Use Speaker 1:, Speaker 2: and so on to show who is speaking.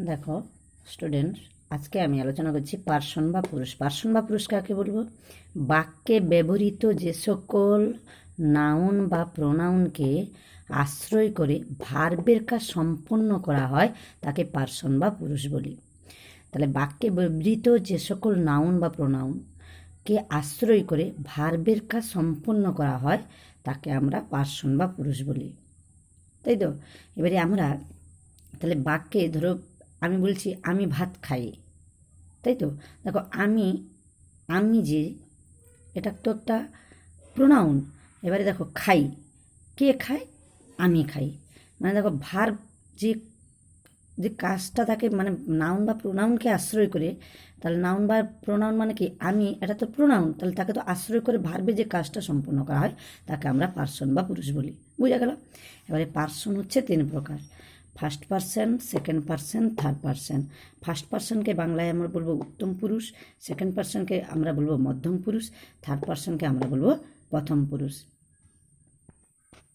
Speaker 1: দেখো স্টুডেন্ট আজকে আমি আলোচনা করছি পার্সন বা পুরুষ। পার্সন বা পুরুষ কাকে বলব? বাক্যে ব্যবহৃত যে সকল নাউন বা প্রোনাউনকে আশ্রয় করে ভার্বের কাজ সম্পন্ন করা হয়, তাকে পার্সন বা পুরুষ বলি। তাহলে বাক্যে ব্যবহৃত যে সকল নাউন বা প্রোনাউনকে আশ্রয় করে ভার্বের কাজ সম্পন্ন করা হয়, তাকে আমরা পার্সন বা পুরুষ বলি। তাই তো? এবারে আমরা, তাহলে বাক্যে ধরো আমি বলছি, আমি ভাত খাই। তাই তো? দেখো, আমি আমি যে, এটা তো একটা প্রোনাউন এবারে দেখো, খাই। কে খায়? আমি খাই। মানে দেখো, ভার যে যে কাজটা তাকে মানে নাউন বা প্রোনাউনকে আশ্রয় করে, তাহলে নাউন বা প্রোনাউন মানে কি? আমি, এটা তো প্রোনাউন তাহলে তাকে তো আশ্রয় করে ভার্বে যে কাজটা সম্পূর্ণ করা হয়, তাকে আমরা পার্সন বা পুরুষ বলি। বুঝা গেল? এবারে পার্সন হচ্ছে তিন প্রকার। First person second person third person first পার্সনকে বাংলায় আমরা বলব উত্তম পুরুষ সেকেন্ড পার্সনকে আমরা বলব মধ্যম পুরুষ থার্ড পার্সনকে আমরা বলব প্রথম পুরুষ।